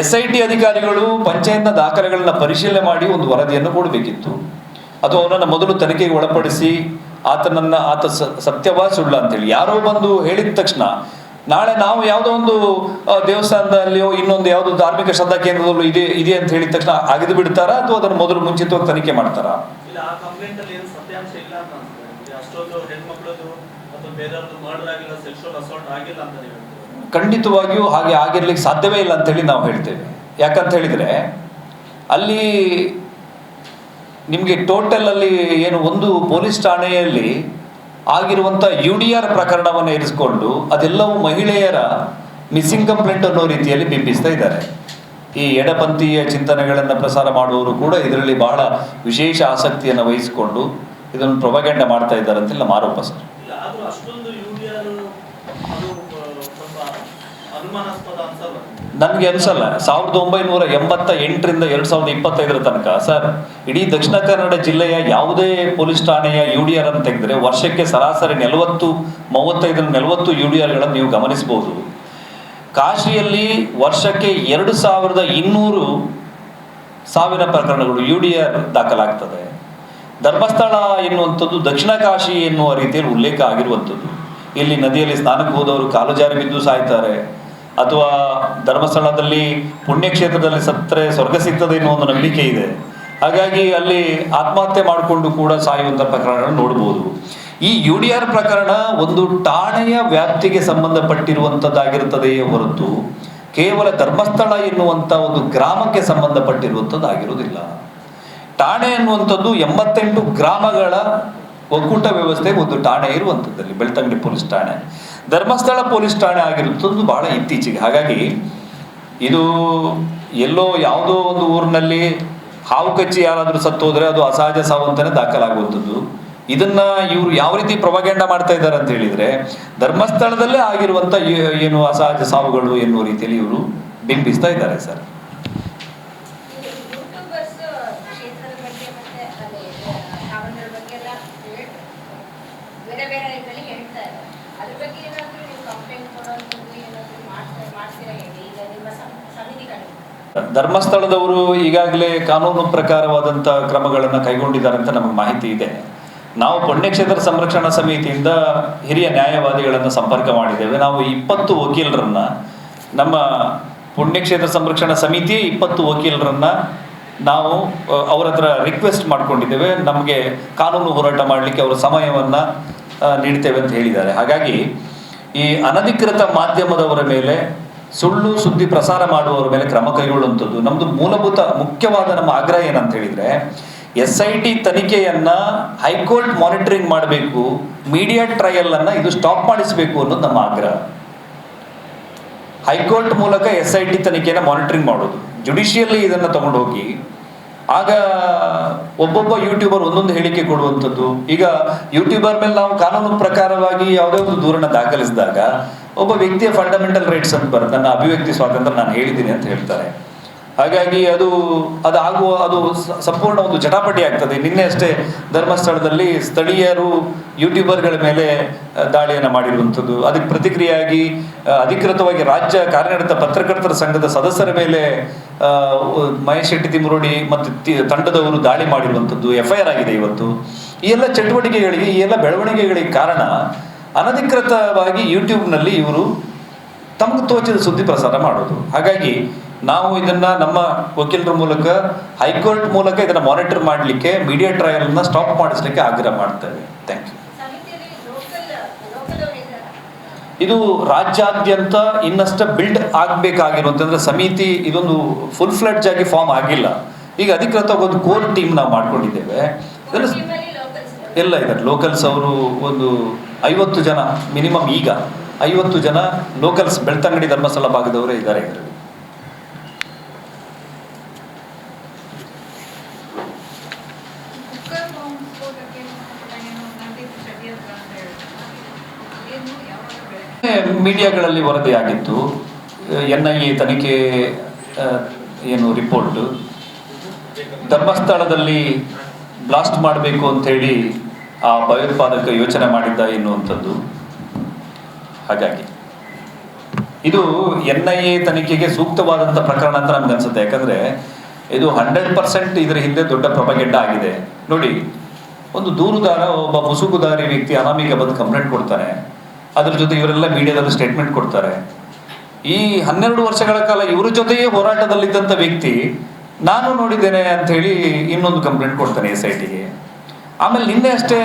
Speaker 1: ಎಸ್ ಐ ಟಿ ಅಧಿಕಾರಿಗಳು ಪಂಚಾಯತ್ನ ದಾಖಲೆಗಳನ್ನ ಪರಿಶೀಲನೆ ಮಾಡಿ ಒಂದು ವರದಿಯನ್ನು ಕೊಡಬೇಕಿತ್ತು. ಅದು ಅವನನ್ನು ಮೊದಲು ತನಿಖೆಗೆ ಒಳಪಡಿಸಿ ಆತನನ್ನ ಆತ ಸತ್ಯವಾ ಸುಳ್ಳ ಅಂತೇಳಿ. ಯಾರೋ ಬಂದು ಹೇಳಿದ ತಕ್ಷಣ ನಾಳೆ ನಾವು ಯಾವುದೋ ಒಂದು ದೇವಸ್ಥಾನದಲ್ಲಿಯೋ ಇನ್ನೊಂದು ಯಾವುದೋ ಧಾರ್ಮಿಕ ಶ್ರದ್ಧಾ ಕೇಂದ್ರದಲ್ಲೂ ಇದೆ ಇದೆ ಅಂತ ಹೇಳಿದ ತಕ್ಷಣ ಅಗೆದು ಬಿಡ್ತಾರಾ ಅಥವಾ ಅದನ್ನು ಮೊದಲು ಮುಂಚಿತವಾಗಿ ತನಿಖೆ ಮಾಡ್ತಾರಾ?
Speaker 3: ಸತ್ಯಾಂಶ ಇಲ್ಲ
Speaker 1: ಖಂಡಿತವಾಗಿಯೂ ಹಾಗೆ ಆಗಿರ್ಲಿಕ್ಕೆ ಸಾಧ್ಯವೇ ಇಲ್ಲ ಅಂತೇಳಿ ನಾವು ಹೇಳ್ತೇವೆ. ಯಾಕಂತ ಹೇಳಿದ್ರೆ, ಅಲ್ಲಿ ನಿಮಗೆ ಟೋಟಲ್ ಅಲ್ಲಿ ಏನು ಒಂದು ಪೊಲೀಸ್ ಠಾಣೆಯಲ್ಲಿ ಆಗಿರುವಂಥ ಯು ಡಿ ಆರ್ ಪ್ರಕರಣವನ್ನು ಇರಿಸಿಕೊಂಡು ಅದೆಲ್ಲವೂ ಮಹಿಳೆಯರ ಮಿಸ್ಸಿಂಗ್ ಕಂಪ್ಲೇಂಟ್ ಅನ್ನೋ ರೀತಿಯಲ್ಲಿ ಬಿಂಬಿಸ್ತಾ ಇದ್ದಾರೆ. ಈ ಎಡಪಂಥೀಯ ಚಿಂತನೆಗಳನ್ನು ಪ್ರಸಾರ ಮಾಡುವವರು ಕೂಡ ಇದರಲ್ಲಿ ಬಹಳ ವಿಶೇಷ ಆಸಕ್ತಿಯನ್ನು ವಹಿಸಿಕೊಂಡು ಇದನ್ನು ಪ್ರೊಪಗಂಡ ಮಾಡ್ತಾ ಇದ್ದಾರೆ ಅಂತ ನಮ್ಮ ಆರೋಪ ಸರ್
Speaker 3: ಇಲ್ಲ ಆದ್ರೂ ಅಷ್ಟೊಂದು ಯು ಡಿ ಆರ್ ಅದು ಆ, ಸ್ವಲ್ಪ ಅನುಮಾನಾಸ್ಪದ ಅನ್ಸಲ್ಲ
Speaker 1: ನನಗೆ ಅನ್ಸಲ್ಲ ಸಾವಿರದ ಒಂಬೈನೂರ ಎಂಬತ್ತ ಎಂಟರಿಂದ ಎರಡ್ ಸಾವಿರದ ಇಪ್ಪತ್ತೈದರ ತನಕ. ಸರ್, ಇಡೀ ದಕ್ಷಿಣ ಕನ್ನಡ ಜಿಲ್ಲೆಯ ಯಾವುದೇ ಪೊಲೀಸ್ ಠಾಣೆಯ ಯು ಡಿ ಆರ್ ಅನ್ನು ತೆಗೆದ್ರೆ ವರ್ಷಕ್ಕೆ ಸರಾಸರಿ ನಲವತ್ತು, ಮೂವತ್ತೈದರ ನಲವತ್ತು ಯು ಡಿ ಆರ್ಗಳನ್ನು ನೀವು ಗಮನಿಸಬಹುದು ಕಾಶಿಯಲ್ಲಿ ವರ್ಷಕ್ಕೆ ಎರಡು ಸಾವಿರದ ಇನ್ನೂರು ಸಾವಿನ ಪ್ರಕರಣಗಳು ಯು ಡಿ ಆರ್ ದಾಖಲಾಗ್ತದೆ. ಧರ್ಮಸ್ಥಳ ಎನ್ನುವಂಥದ್ದು ದಕ್ಷಿಣ ಕಾಶಿ ಎನ್ನುವ ರೀತಿಯಲ್ಲಿ ಉಲ್ಲೇಖ ಆಗಿರುವಂಥದ್ದು. ಇಲ್ಲಿ ನದಿಯಲ್ಲಿ ಸ್ನಾನಕ್ಕೆ ಹೋದವರು ಕಾಲು ಜಾರಿ ಬಿದ್ದು ಸಾಯ್ತಾರೆ. ಅಥವಾ ಧರ್ಮಸ್ಥಳದಲ್ಲಿ ಪುಣ್ಯಕ್ಷೇತ್ರದಲ್ಲಿ ಸತ್ತರೆ ಸ್ವರ್ಗ ಸಿಗ್ತದೆ ಎನ್ನುವ ಒಂದು ನಂಬಿಕೆ ಇದೆ. ಹಾಗಾಗಿ ಅಲ್ಲಿ ಆತ್ಮಹತ್ಯೆ ಮಾಡಿಕೊಂಡು ಕೂಡ ಸಾಯುವಂಥ ಪ್ರಕರಣಗಳನ್ನು ನೋಡ್ಬೋದು. ಈ ಯು ಡಿ ಆರ್ ಪ್ರಕರಣ ಒಂದು ಠಾಣೆಯ ವ್ಯಾಪ್ತಿಗೆ ಸಂಬಂಧಪಟ್ಟಿರುವಂಥದ್ದಾಗಿರುತ್ತದೆಯೇ ಹೊರತು ಕೇವಲ ಧರ್ಮಸ್ಥಳ ಎನ್ನುವಂಥ ಒಂದು ಗ್ರಾಮಕ್ಕೆ ಸಂಬಂಧಪಟ್ಟಿರುವಂಥದ್ದಾಗಿರುವುದಿಲ್ಲ ಠಾಣೆ ಅನ್ನುವಂಥದ್ದು ಎಂಬತ್ತೆಂಟು ಗ್ರಾಮಗಳ ಒಕ್ಕೂಟ ವ್ಯವಸ್ಥೆ ಒಂದು ಠಾಣೆ ಇರುವಂಥದ್ದಲ್ಲಿ, ಬೆಳ್ತಂಗಡಿ ಪೊಲೀಸ್ ಠಾಣೆ. ಧರ್ಮಸ್ಥಳ ಪೊಲೀಸ್ ಠಾಣೆ ಆಗಿರುವಂಥದ್ದು ಬಹಳ ಇತ್ತೀಚೆಗೆ. ಹಾಗಾಗಿ ಇದು ಎಲ್ಲೋ ಯಾವುದೋ ಒಂದು ಊರಿನಲ್ಲಿ ಹಾವು ಕಚ್ಚಿ ಯಾರಾದರೂ ಸತ್ತೋದ್ರೆ ಅದು ಅಸಹಜ ಸಾವು ಅಂತಲೇ ದಾಖಲಾಗುವಂಥದ್ದು. ಇದನ್ನ ಇವರು ಯಾವ ರೀತಿ ಪ್ರಭಾಗಂಡ ಮಾಡ್ತಾ ಇದ್ದಾರೆ ಅಂತ ಹೇಳಿದ್ರೆ, ಧರ್ಮಸ್ಥಳದಲ್ಲೇ ಆಗಿರುವಂಥ ಏನು ಅಸಹಜ ಸಾವುಗಳು ಎನ್ನುವ ರೀತಿಯಲ್ಲಿ ಇವರು ಬಿಂಬಿಸ್ತಾ ಇದ್ದಾರೆ ಸರ್
Speaker 4: ಯೂಟ್ಯೂಬರ್ಸ್ ಕ್ಷೇತ್ರದ ಬಗ್ಗೆ ಮತ್ತೆ ಅಲ್ಲಿ ಕಾಮನ್ಗಳ ಬಗ್ಗೆ ಎಲ್ಲ ಹೇಳ್- ಬೇರೆ ಬೇರೆ ಇದರಲ್ಲಿ ಹೇಳ್ತಾ ಇದ್ದಾರೆ ಅದ್ರ ಬಗ್ಗೆ ಏನಾದರೂ ನೀವು ಕಂಪ್ಲೇಂಟ್ ಕೊಡೋಂಥದ್ದು ಏನಾದರೂ ಮಾಡ್ತಾ ಮಾಡ್ತೀರಾ ಹೇಳಿ ಈಗ ನಿಮ್ಮ ಸಮ್- ಸಮಿತಿಗಳು
Speaker 1: ಧರ್ಮಸ್ಥಳದವರು ಈಗಾಗಲೇ ಕಾನೂನು ಪ್ರಕಾರವಾದಂಥ ಕ್ರಮಗಳನ್ನು ಕೈಗೊಂಡಿದ್ದಾರೆ ಅಂತ ನಮಗೆ ಮಾಹಿತಿ ಇದೆ. ನಾವು ಪುಣ್ಯಕ್ಷೇತ್ರ ಸಂರಕ್ಷಣಾ ಸಮಿತಿಯಿಂದ ಹಿರಿಯ ನ್ಯಾಯವಾದಿಗಳನ್ನು ಸಂಪರ್ಕ ಮಾಡಿದ್ದೇವೆ. ನಾವು ಇಪ್ಪತ್ತು ವಕೀಲರನ್ನ, ನಮ್ಮ ಪುಣ್ಯಕ್ಷೇತ್ರ ಸಂರಕ್ಷಣಾ ಸಮಿತಿಯೇ ಇಪ್ಪತ್ತು ವಕೀಲರನ್ನ ನಾವು ಅವರ ಹತ್ರ ರಿಕ್ವೆಸ್ಟ್ ಮಾಡ್ಕೊಂಡಿದ್ದೇವೆ. ನಮಗೆ ಕಾನೂನು ಹೋರಾಟ ಮಾಡಲಿಕ್ಕೆ ಅವರು ಸಮಯವನ್ನು ನೀಡ್ತೇವೆ ಅಂತ ಹೇಳಿದ್ದಾರೆ. ಹಾಗಾಗಿ ಈ ಅನಧಿಕೃತ ಮಾಧ್ಯಮದವರ ಮೇಲೆ ಸುಳ್ಳು ಸುದ್ದಿ ಪ್ರಸಾರ ಮಾಡುವವರ ಮೇಲೆ ಕ್ರಮ ಕೈಗೊಳ್ಳುವಂಥದ್ದು. ನಮ್ಮದು ಮೂಲಭೂತ ಮುಖ್ಯವಾದ ನಮ್ಮ ಆಗ್ರಹ ಏನಂತ ಹೇಳಿದ್ರೆ ಎಸ್ ಐ ಟಿ ತನಿಖೆಯನ್ನ ಹೈಕೋರ್ಟ್ ಮಾನಿಟರಿಂಗ್ ಮಾಡಬೇಕು ಮೀಡಿಯಾ ಟ್ರಯಲ್ ಅನ್ನ ಇದು ಸ್ಟಾಪ್ ಮಾಡಿಸಬೇಕು ಅನ್ನೋದು ನಮ್ಮ ಆಗ್ರಹ. ಹೈಕೋರ್ಟ್ ಮೂಲಕ ಎಸ್ ಐ ಟಿ ತನಿಖೆಯನ್ನು ಮಾನಿಟರಿಂಗ್ ಮಾಡೋದು. ಜುಡಿಷಿಯಲ್ಲಿ ಇದನ್ನ ತಗೊಂಡು ಹೋಗಿ ಆಗ ಒಬ್ಬೊಬ್ಬ ಯೂಟ್ಯೂಬರ್ ಒಂದೊಂದು ಹೇಳಿಕೆ ಕೊಡುವಂಥದ್ದು. ಈಗ ಯೂಟ್ಯೂಬರ್ ಮೇಲೆ ನಾವು ಕಾನೂನು ಪ್ರಕಾರವಾಗಿ ಯಾವುದೇ ಒಂದು ದೂರನ್ನ ದಾಖಲಿಸಿದಾಗ ಒಬ್ಬ ವ್ಯಕ್ತಿಯ ಫಂಡಮೆಂಟಲ್ ರೈಟ್ಸ್ ಅಂತ ಬರುತ್ತೆ. ನನ್ನ ಅಭಿವ್ಯಕ್ತಿ ಸ್ವಾತಂತ್ರ್ಯ ನಾನು ಹೇಳಿದ್ದೀನಿ ಅಂತ ಹೇಳ್ತಾರೆ. ಹಾಗಾಗಿ ಅದು ಅದು ಆಗುವ ಅದು ಸಂಪೂರ್ಣ ಒಂದು ಜಟಾಪಟಿ ಆಗ್ತದೆ. ನಿನ್ನೆ ಅಷ್ಟೇ ಧರ್ಮಸ್ಥಳದಲ್ಲಿ ಸ್ಥಳೀಯರು ಯೂಟ್ಯೂಬರ್ಗಳ ಮೇಲೆ ದಾಳಿಯನ್ನು ಮಾಡಿರುವಂಥದ್ದು. ಅದಕ್ಕೆ ಪ್ರತಿಕ್ರಿಯೆಯಾಗಿ ಅಧಿಕೃತವಾಗಿ ರಾಜ್ಯ ಕಾರ್ಯನಿರತ ಪತ್ರಕರ್ತರ ಸಂಘದ ಸದಸ್ಯರ ಮೇಲೆ ಮಹೇಶ್ ಶೆಟ್ಟಿ ತಿಮುರೋಡಿ ಮತ್ತು ತಂಡದವರು ದಾಳಿ ಮಾಡಿರುವಂಥದ್ದು. ಎಫ್ ಆಗಿದೆ ಇವತ್ತು. ಈ ಎಲ್ಲ ಚಟುವಟಿಕೆಗಳಿಗೆ, ಈ ಎಲ್ಲ ಬೆಳವಣಿಗೆಗಳಿಗೆ ಕಾರಣ ಅನಧಿಕೃತವಾಗಿ ಯೂಟ್ಯೂಬ್ನಲ್ಲಿ ಇವರು ತಮಗೆ ತೋಚಿದ ಸುದ್ದಿ ಪ್ರಸಾರ ಮಾಡೋದು. ಹಾಗಾಗಿ ನಾವು ಇದನ್ನ ನಮ್ಮ ವಕೀಲರ ಮೂಲಕ ಹೈಕೋರ್ಟ್ ಮೂಲಕ ಇದನ್ನ ಮಾನಿಟರ್ ಮಾಡಲಿಕ್ಕೆ ಮೀಡಿಯಾ ಟ್ರಯಲ್ನ ಸ್ಟಾಪ್ ಮಾಡಿಸ್ಲಿಕ್ಕೆ ಆಗ್ರಹ ಮಾಡ್ತೇವೆ. Thank you. ಇದು ರಾಜ್ಯಾದ್ಯಂತ ಇನ್ನಷ್ಟು ಬಿಲ್ಡ್ ಆಗಬೇಕಾಗಿರುವಂತಂದ್ರೆ ಸಮಿತಿ ಇದೊಂದು ಫುಲ್ ಫ್ಲೆಡ್ಜ್ ಆಗಿ ಫಾರ್ಮ್ ಆಗಿಲ್ಲ. ಈಗ ಅಧಿಕೃತವಾಗಿ ಒಂದು ಕೋರ್ ಟೀಮ್ ನಾವು ಮಾಡ್ಕೊಂಡಿದ್ದೇವೆ ಎಲ್ಲ ಇದ್ದಾರೆ. ಲೋಕಲ್ಸ್ ಅವರು ಒಂದು ಐವತ್ತು ಜನ ಮಿನಿಮಮ್ ಈಗ ಐವತ್ತು ಜನ ಲೋಕಲ್ಸ್ ಬೆಳ್ತಂಗಡಿ ಧರ್ಮಸ್ಥಳ ಭಾಗದವರೇ ಇದ್ದಾರೆ. ಇದರಲ್ಲಿ
Speaker 5: ಅಂತ
Speaker 1: ಮೀಡಿಯಾಗಳಲ್ಲಿ ವರದಿಯಾಗಿತ್ತು ಎನ್ ಐ ಎ ತನಿಖೆ ಏನು ರಿಪೋರ್ಟ್. ಧರ್ಮಸ್ಥಳದಲ್ಲಿ ಬ್ಲಾಸ್ಟ್ ಮಾಡಬೇಕು ಅಂತೇಳಿ ಆ ಭಯೋತ್ಪಾದಕ ಯೋಚನೆ ಮಾಡಿದ್ದ ಎನ್ನುವಂಥದ್ದು. ಹಾಗಾಗಿ. ಇದು ಎನ್ ಐ ಎ ತನಿಖೆಗೆ ಸೂಕ್ತವಾದಂಥ ಪ್ರಕರಣ ಅಂತ ನಮ್ಗೆ ಅನ್ಸುತ್ತೆ. ಯಾಕಂದ್ರೆ ಇದು ಹಂಡ್ರೆಡ್ ಪರ್ಸೆಂಟ್ ಇದರ ಹಿಂದೆ ದೊಡ್ಡ ಪ್ರಭಗೆಡ್ಡ ಆಗಿದೆ. ನೋಡಿ, ಒಂದು ದೂರುದಾರ ಒಬ್ಬ ಮುಸುಗುದಾರಿ ವ್ಯಕ್ತಿ ಅನಾಮಿಗೆ ಬಂದು ಕಂಪ್ಲೇಂಟ್ ಕೊಡ್ತಾನೆ ಅದ್ರ ಜೊತೆ ಇವರೆಲ್ಲ ಮೀಡಿಯಾದಲ್ಲಿ ಸ್ಟೇಟ್ಮೆಂಟ್ ಕೊಡ್ತಾರೆ. ಈ ಹನ್ನೆರಡು ವರ್ಷಗಳ ಕಾಲ ಇವರ ಜೊತೆಯೇ ಹೋರಾಟದಲ್ಲಿದ್ದಂಥ ವ್ಯಕ್ತಿ, ನಾನು ನೋಡಿದ್ದೇನೆ ಅಂತ ಹೇಳಿ ಇನ್ನೊಂದು ಕಂಪ್ಲೇಂಟ್ ಕೊಡ್ತಾನೆ ಎಸ್ ಐ ಟಿಗೆ. ಆಮೇಲೆ ನಿನ್ನೆ ಅಷ್ಟೇ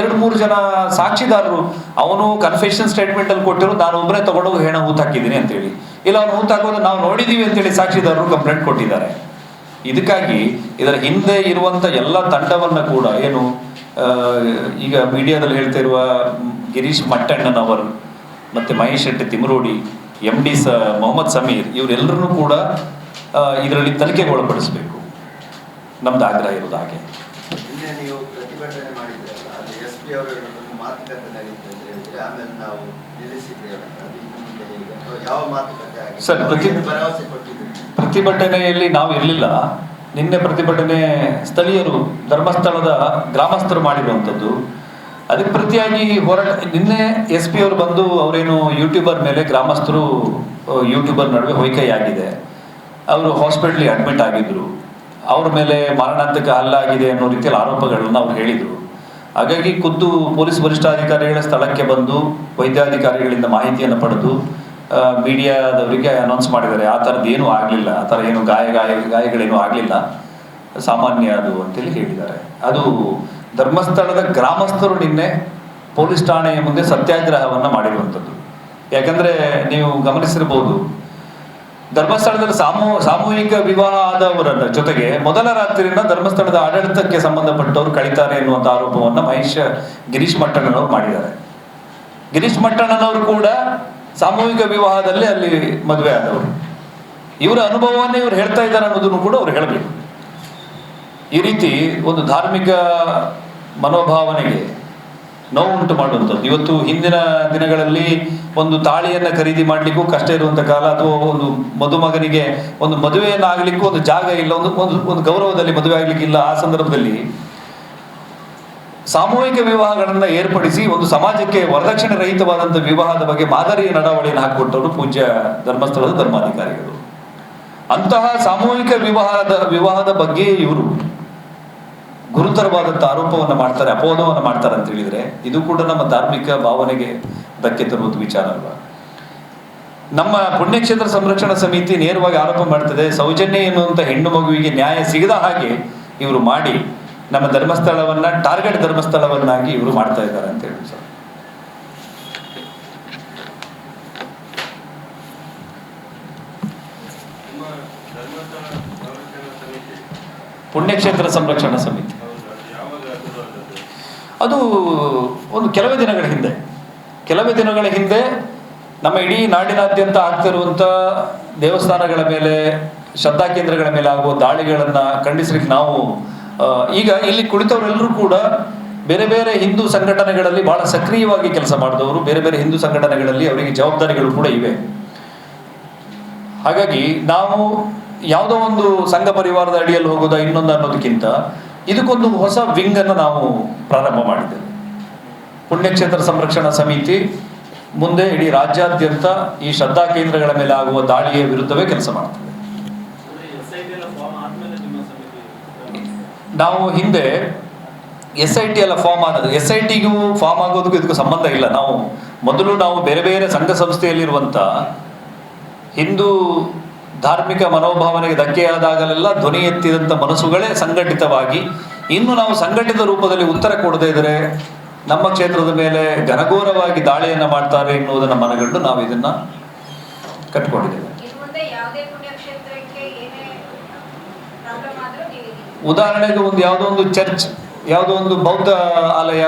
Speaker 1: ಎರಡು ಮೂರು ಜನ ಸಾಕ್ಷಿದಾರರು ಅವನು ಕನ್ಫೆಷನ್ ಸ್ಟೇಟ್ಮೆಂಟ್ ಅಲ್ಲಿ ಕೊಟ್ಟಿರೋ ನಾನು ಒಬ್ಬರೇ ತಗೊಂಡೋಗಿ ಹೆಣ ಹೂತ್ ಹಾಕಿದ್ದೀನಿ ಅಂತೇಳಿ. ಇಲ್ಲ, ಅವ್ನು ಹೂತ್ ಹಾಕೋದು ನಾವು ನೋಡಿದೀವಿ ಅಂತೇಳಿ ಸಾಕ್ಷಿದಾರರು ಕಂಪ್ಲೇಂಟ್ ಕೊಟ್ಟಿದ್ದಾರೆ. ಇದಕ್ಕಾಗಿ ಇದರ ಹಿಂದೆ ಇರುವಂತ ಎಲ್ಲ ತಂಡವನ್ನ ಕೂಡ ಏನು ಈಗ ಮೀಡಿಯಾದಲ್ಲಿ ಹೇಳ್ತಾ ಇರುವ ಗಿರೀಶ್ ಮಟ್ಟಣ್ಣನವರು, ಮತ್ತೆ ಮಹೇಶ್ ಶೆಟ್ಟಿ ತಿಮರೋಡಿ ಎಂ ಡಿ ಸ, ಮೊಹಮ್ಮದ್ ಸಮೀರ್ ಇವರೆಲ್ಲರೂ ಕೂಡ ಇದರಲ್ಲಿ ತನಿಖೆಗೆ ಒಳಪಡಿಸಬೇಕು ನಮ್ದು ಆಗ್ರಹ ಇರೋದು ಹಾಗೆ.
Speaker 6: ಪ್ರತಿಭಟನೆ ಮಾಡಿದ್ರಲ್ಲ ಅದು ಎಸ್ ಪಿ ಅವರು ಮಾತುಕತೆ ನಡೀತು ಅಂತ ಹೇಳಿದ್ರೆ ಆಮೇಲೆ ನಾವು ನಿಲ್ಲಿಸಿದ್ದೇವೆ ಅದು ಯಾವ ಮಾತುಕತೆ ಆಗಿದೆ?
Speaker 1: ಸರ್, ಪ್ರತಿ-
Speaker 6: ಭರವಸೆ ಕೊಟ್ಟಿದ್ದೀರಿ?
Speaker 1: ಪ್ರತಿಭಟನೆಯಲ್ಲಿ ನಾವು ಇರಲಿಲ್ಲ. ನಿನ್ನೆ ಪ್ರತಿಭಟನೆ ಸ್ಥಳೀಯರು ಧರ್ಮಸ್ಥಳದ ಗ್ರಾಮಸ್ಥರು ಮಾಡಿರುವಂಥದ್ದು. ಅದಕ್ಕೆ ಪ್ರತಿಯಾಗಿ ಹೋರಾಟ ನಿನ್ನೆ ಎಸ್ ಪಿ ಅವರು ಬಂದು ಅವರೇನು ಯೂಟ್ಯೂಬರ್ ಮೇಲೆ ಗ್ರಾಮಸ್ಥರು ಯೂಟ್ಯೂಬರ್ ನಡುವೆ ಹೊಯ್ಕೈ ಆಗಿದೆ. ಅವರು ಹಾಸ್ಪಿಟ್ಲಿಗೆ ಅಡ್ಮಿಟ್ ಆಗಿದ್ರು. ಅವ್ರ ಮೇಲೆ ಮರಣಾಂತಕ ಹಲ್ಲಾಗಿದೆ ಅನ್ನೋ ರೀತಿಯಲ್ಲಿ ಆರೋಪಗಳನ್ನು ಅವ್ರು ಹೇಳಿದರು. ಹಾಗಾಗಿ ಖುದ್ದು ಪೊಲೀಸ್ ವರಿಷ್ಠಾಧಿಕಾರಿಗಳ ಸ್ಥಳಕ್ಕೆ ಬಂದು ವೈದ್ಯಾಧಿಕಾರಿಗಳಿಂದ ಮಾಹಿತಿಯನ್ನು ಪಡೆದು ಮೀಡಿಯಾದವರಿಗೆ ಅನೌನ್ಸ್ ಮಾಡಿದ್ದಾರೆ. ಆ ಥರದ್ದು ಏನೂ ಆಗಲಿಲ್ಲ. ಆ ಥರ ಏನು ಗಾಯ ಗಾಯ, ಗಾಯಗಳೇನೂ ಆಗಲಿಲ್ಲ. ಸಾಮಾನ್ಯ ಅದು ಅಂತೇಳಿ ಹೇಳಿದ್ದಾರೆ. ಅದು ಧರ್ಮಸ್ಥಳದ ಗ್ರಾಮಸ್ಥರು ನಿನ್ನೆ ಪೊಲೀಸ್ ಠಾಣೆಯ ಮುಂದೆ ಸತ್ಯಾಗ್ರಹವನ್ನು ಮಾಡಿರುವಂಥದ್ದು. ಯಾಕಂದರೆ ನೀವು ಗಮನಿಸಿರ್ಬೋದು ಧರ್ಮಸ್ಥಳದಲ್ಲಿ ಸಾಮೂ, ಸಾಮೂಹಿಕ ವಿವಾಹ ಆದವರ ಜೊತೆಗೆ ಮೊದಲ ರಾತ್ರಿನ ಧರ್ಮಸ್ಥಳದ ಆಡಳಿತಕ್ಕೆ ಸಂಬಂಧಪಟ್ಟವರು ಕಳೀತಾರೆ ಎನ್ನುವಂಥ ಆರೋಪವನ್ನು ಮಹೇಶ್ ಗಿರೀಶ್ ಮಟ್ಟಣ್ಣನವರು ಮಾಡಿದ್ದಾರೆ. ಗಿರೀಶ್ ಮಟ್ಟಣ್ಣನವರು ಕೂಡ ಸಾಮೂಹಿಕ ವಿವಾಹದಲ್ಲಿ ಅಲ್ಲಿ ಮದುವೆ ಆದವರು. ಇವರ ಅನುಭವವನ್ನೇ ಇವ್ರು ಹೇಳ್ತಾ ಇದ್ದಾರೆ ಅನ್ನೋದನ್ನು ಕೂಡ ಅವ್ರು ಹೇಳಬೇಕು. ಈ ರೀತಿ ಒಂದು ಧಾರ್ಮಿಕ ಮನೋಭಾವನೆಗೆ ನೋವುಂಟು ಮಾಡುವಂಥದ್ದು. ಇವತ್ತು ಹಿಂದಿನ ದಿನಗಳಲ್ಲಿ ಒಂದು ತಾಳಿಯನ್ನು ಖರೀದಿ ಮಾಡಲಿಕ್ಕೂ ಕಷ್ಟ ಇರುವಂಥ ಕಾಲ, ಅಥವಾ ಒಂದು ಮದುಮಗನಿಗೆ ಒಂದು ಮದುವೆಯನ್ನು ಆಗಲಿಕ್ಕೂ ಒಂದು ಜಾಗ ಇಲ್ಲ, ಒಂದು ಒಂದು ಒಂದು ಗೌರವದಲ್ಲಿ ಮದುವೆ ಆಗಲಿಕ್ಕಿಲ್ಲ ಆ ಸಂದರ್ಭದಲ್ಲಿ ಸಾಮೂಹಿಕ ವಿವಾಹಗಳನ್ನು ಏರ್ಪಡಿಸಿ ಒಂದು ಸಮಾಜಕ್ಕೆ ವರದಕ್ಷಿಣೆ ರಹಿತವಾದಂಥ ವಿವಾಹದ ಬಗ್ಗೆ ಮಾದರಿಯ ನಡಾವಳಿಯನ್ನು ಹಾಕಿಕೊಟ್ಟವರು ಪೂಜ್ಯ ಧರ್ಮಸ್ಥಳದ ಧರ್ಮಾಧಿಕಾರಿಗಳು. ಅಂತಹ ಸಾಮೂಹಿಕ ವಿವಾಹದ ವಿವಾಹದ ಬಗ್ಗೆ ಇವರು ಗುರುತರವಾದಂಥ ಆರೋಪವನ್ನು ಮಾಡ್ತಾರೆ, ಅಪವಾದವನ್ನು ಮಾಡ್ತಾರೆ ಅಂತ ಹೇಳಿದ್ರೆ, ಇದು ಕೂಡ ನಮ್ಮ ಧಾರ್ಮಿಕ ಭಾವನೆಗೆ ಧಕ್ಕೆ ತರುವುದು ವಿಚಾರ ಅಲ್ವಾ? ನಮ್ಮ ಪುಣ್ಯಕ್ಷೇತ್ರ ಸಂರಕ್ಷಣಾ ಸಮಿತಿ ನೇರವಾಗಿ ಆರೋಪ ಮಾಡ್ತದೆ, ಸೌಜನ್ಯ ಎನ್ನುವಂಥ ಹೆಣ್ಣು ಮಗುವಿಗೆ ನ್ಯಾಯ ಸಿಗದ ಹಾಗೆ ಇವರು ಮಾಡಿ, ನಮ್ಮ ಧರ್ಮಸ್ಥಳವನ್ನ, ಟಾರ್ಗೆಟ್ ಧರ್ಮಸ್ಥಳವನ್ನಾಗಿ ಇವರು ಮಾಡ್ತಾ ಇದ್ದಾರೆ ಅಂತ ಹೇಳಿ ಸರ್. ಪುಣ್ಯಕ್ಷೇತ್ರ ಸಂರಕ್ಷಣಾ ಸಮಿತಿ.
Speaker 7: ಅದು
Speaker 1: ಒಂದು ಕೆಲವೇ ದಿನಗಳ ಹಿಂದೆ. ಕೆಲವೇ ದಿನಗಳ ಹಿಂದೆ ನಮ್ಮ ಇಡೀ ನಾಡಿನಾದ್ಯಂತ ಆಗ್ತಿರುವಂಥ ದೇವಸ್ಥಾನಗಳ ಮೇಲೆ, ಶ್ರದ್ಧಾ ಕೇಂದ್ರಗಳ ಮೇಲೆ ಆಗುವ ದಾಳಿಗಳನ್ನು ಖಂಡಿಸ್ಲಿಕ್ಕೆ ನಾವು ಈಗ ಇಲ್ಲಿ ಕುಳಿತವರೆಲ್ಲರೂ ಕೂಡ ಬೇರೆ ಬೇರೆ ಹಿಂದೂ ಸಂಘಟನೆಗಳಲ್ಲಿ ಬಹಳ ಸಕ್ರಿಯವಾಗಿ ಕೆಲಸ ಮಾಡಿದವರು, ಬೇರೆ ಬೇರೆ ಹಿಂದೂ ಸಂಘಟನೆಗಳಲ್ಲಿ ಅವರಿಗೆ ಜವಾಬ್ದಾರಿಗಳು ಕೂಡ ಇವೆ. ಹಾಗಾಗಿ ನಾವು ಯಾವುದೋ ಒಂದು ಸಂಘ ಪರಿವಾರದ ಅಡಿಯಲ್ಲಿ ಹೋಗೋದ, ಇನ್ನೊಂದು ಅನ್ನೋದಕ್ಕಿಂತ ಇದಕ್ಕೊಂದು ಹೊಸ ವಿಂಗ್ ಅನ್ನು ನಾವು ಪ್ರಾರಂಭ ಮಾಡಿದ್ದೇವೆ. ಪುಣ್ಯಕ್ಷೇತ್ರ ಸಂರಕ್ಷಣಾ ಸಮಿತಿ ಮುಂದೆ ಇಡೀ ರಾಜ್ಯಾದ್ಯಂತ ಈ ಶ್ರದ್ಧಾ ಕೇಂದ್ರಗಳ ಮೇಲೆ ಆಗುವ ದಾಳಿಯ ವಿರುದ್ಧವೇ ಕೆಲಸ ಮಾಡ್ತದೆ. ನಾವು ಹಿಂದೆ ಎಸ್ ಐ ಟಿ ಎಲ್ಲ ಫಾರ್ಮ್ ಆಗೋದು ಎಸ್ ಐ ಟಿಗೂ ಫಾರ್ಮ್ ಆಗೋದಕ್ಕೂ ಇದಕ್ಕೂ ಸಂಬಂಧ ಇಲ್ಲ. ನಾವು ಮೊದಲು ನಾವು ಬೇರೆ ಬೇರೆ ಸಂಘ ಸಂಸ್ಥೆಯಲ್ಲಿರುವಂಥ ಹಿಂದೂ ಧಾರ್ಮಿಕ ಮನೋಭಾವನೆಗೆ ಧಕ್ಕೆಯಾದಾಗಲೆಲ್ಲ ಧ್ವನಿ ಎತ್ತಿದಂಥ ಮನಸ್ಸುಗಳೇ ಸಂಘಟಿತವಾಗಿ ಇನ್ನು ನಾವು ಸಂಘಟಿತ ರೂಪದಲ್ಲಿ ಉತ್ತರ ಕೊಡದೇ ಇದ್ರೆ ನಮ್ಮ ಕ್ಷೇತ್ರದ ಮೇಲೆ ಘನಘೋರವಾಗಿ ದಾಳಿಯನ್ನು ಮಾಡ್ತಾರೆ ಎನ್ನುವುದನ್ನು ಮನಗಂಡು ನಾವು ಇದನ್ನ ಕಟ್ಕೊಂಡಿದ್ದೇವೆ. ಉದಾಹರಣೆಗೆ ಒಂದು ಯಾವುದೋ ಒಂದು ಚರ್ಚ್ ಯಾವುದೋ ಒಂದು ಬೌದ್ಧ ಆಲಯ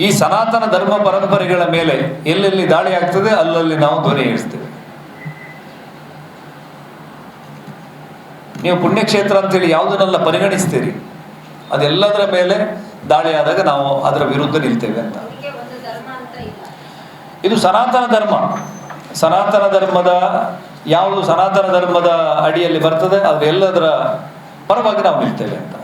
Speaker 1: ಈ ಸನಾತನ ಧರ್ಮ ಪರಂಪರೆಗಳ ಮೇಲೆ ಎಲ್ಲೆಲ್ಲಿ ದಾಳಿ ಆಗ್ತದೆ ಅಲ್ಲಲ್ಲಿ ನಾವು ಧ್ವನಿ ಏರಿಸ್ತೇವೆ. ನೀವು ಪುಣ್ಯಕ್ಷೇತ್ರ ಅಂತೇಳಿ ಯಾವುದನ್ನೆಲ್ಲ ಪರಿಗಣಿಸ್ತೀರಿ? ಅದೆಲ್ಲದರ ಮೇಲೆ ದಾಳಿ ಆದಾಗ ನಾವು ಅದರ ವಿರುದ್ಧ ನಿಲ್ತೇವೆ ಅಂತ. ಇದು ಸನಾತನ ಧರ್ಮ. ಸನಾತನ ಧರ್ಮದ ಯಾವುದು ಸನಾತನ ಧರ್ಮದ ಅಡಿಯಲ್ಲಿ ಬರ್ತದೆ ಅದೆಲ್ಲದರ ಪರವಾಗಿ ನಾವು ನಿಲ್ತೇವೆ ಅಂತ.